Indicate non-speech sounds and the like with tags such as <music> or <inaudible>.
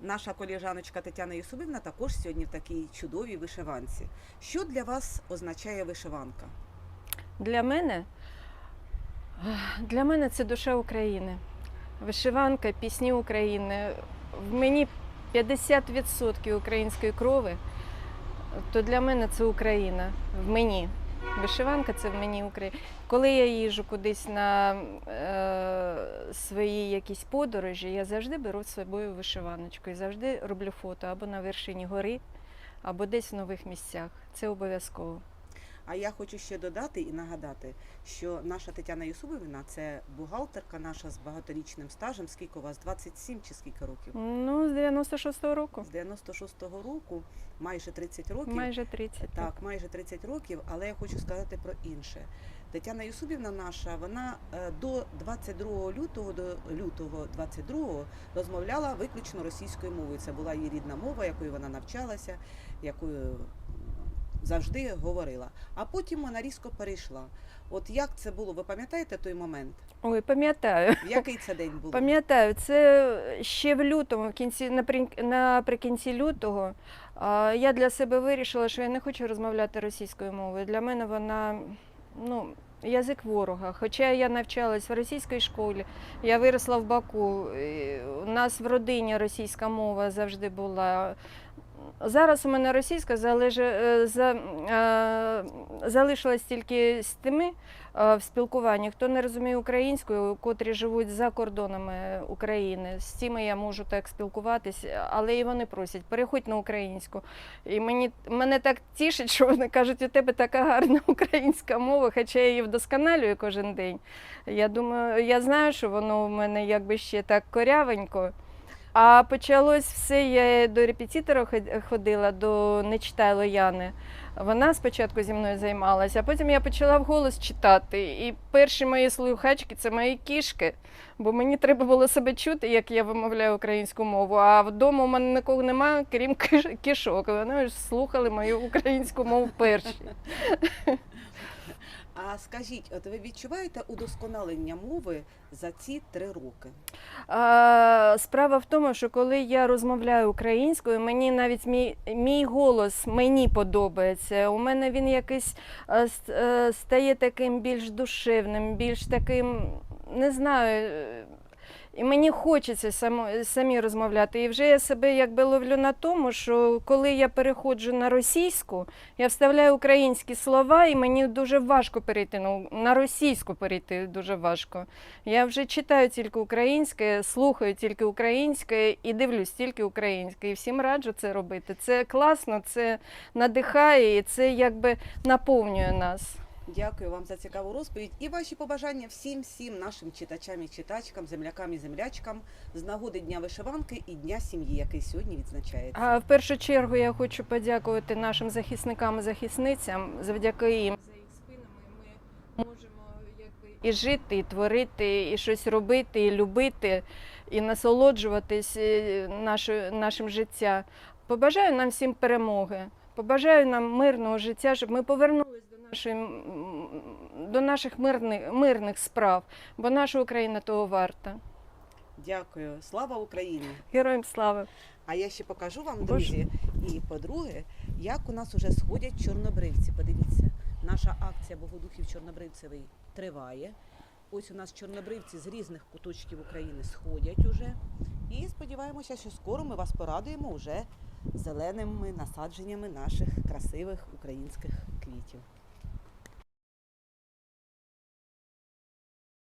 Наша коліжаночка Тетяна Юсубівна також сьогодні в такій чудовій вишиванці. Що для вас означає вишиванка? Для мене, для мене це душа України. Вишиванка, пісні України. В мені 50% української крови, то для мене це Україна. В мені. Вишиванка це в мені Україна. Коли я їжу кудись на е, свої якісь подорожі, я завжди беру з собою вишиваночку і завжди роблю фото або на вершині гори, або десь в нових місцях. Це обов'язково. А я хочу ще додати і нагадати, що наша Тетяна Юсубівна це бухгалтерка наша з багаторічним стажем. Скільки у вас? 27 чи скільки років? Ну, з 96-го року. З 96-го року, майже 30 років. Майже 30. Так, майже 30 років, але я хочу сказати про інше. Тетяна Юсубівна наша, вона е, до 22 лютого до лютого 22 розмовляла виключно російською мовою. Це була її рідна мова, якою вона навчалася, якою завжди говорила. А потім вона різко перейшла. От як це було? Ви пам'ятаєте той момент? Ой, пам'ятаю. Який це день було? Пам'ятаю, це ще в лютому, в кінці наприкінці лютого. Я для себе вирішила, що я не хочу розмовляти російською мовою. Для мене вона ну, язик ворога. Хоча я навчалась в російській школі, я виросла в Баку. У нас в родині російська мова завжди була. Зараз у мене російська е, е, залишилась тільки з тими е, в спілкуванні, хто не розуміє українською, котрі живуть за кордонами України. З цими я можу так спілкуватися, але і вони просять, переходь на українську. І мені мене так тішить, що вони кажуть, у тебе така гарна <laughs> українська мова, хоча я її вдосконалюю кожен день. Я думаю, я знаю, що воно у мене якби ще так корявенько. А почалось все, я до репетитора ход- ходила, до не Нечитайло Яни. Вона спочатку зі мною займалася, а потім я почала вголос читати. І перші мої слухачки це мої кішки, бо мені треба було себе чути, як я вимовляю українську мову. А вдома у мене нікого немає, крім кішок. Вони ж слухали мою українську мову перші. А скажіть, от ви відчуваєте удосконалення мови за ці три роки? А, Справа в тому, що коли я розмовляю українською, мені навіть мій, мій голос мені подобається. У мене він якийсь е, стає таким більш душевним, більш таким, не знаю. І мені хочеться само, самі розмовляти. І вже я себе якби ловлю на тому, що коли я переходжу на російську, я вставляю українські слова, і мені дуже важко перейти на, на російську перейти дуже важко. Я вже читаю тільки українське, слухаю тільки українське і дивлюсь тільки українське. І всім раджу це робити. Це класно, це надихає і це якби наповнює нас. Дякую вам за цікаву розповідь і ваші побажання всім всім нашим читачам і читачкам, землякам і землячкам з нагоди Дня вишиванки і Дня сім'ї, який сьогодні відзначається. А в першу чергу я хочу подякувати нашим захисникам і захисницям. Завдяки їм за їх спинами ми можемо якби і жити, і творити, і щось робити, і любити, і насолоджуватись е, нашою, нашим життям. Побажаю нам всім перемоги. Побажаю нам мирного життя, щоб ми повернулись до нашої до наших мирних, мирних справ, бо наша Україна того варта. Дякую, слава Україні! Героям слава! А я ще покажу вам, Боже. друзі, і по-друге, як у нас уже сходять чорнобривці. Подивіться, наша акція Богодухів Чорнобривцевий триває. Ось у нас чорнобривці з різних куточків України сходять уже. І сподіваємося, що скоро ми вас порадуємо уже зеленими насадженнями наших красивих українських квітів.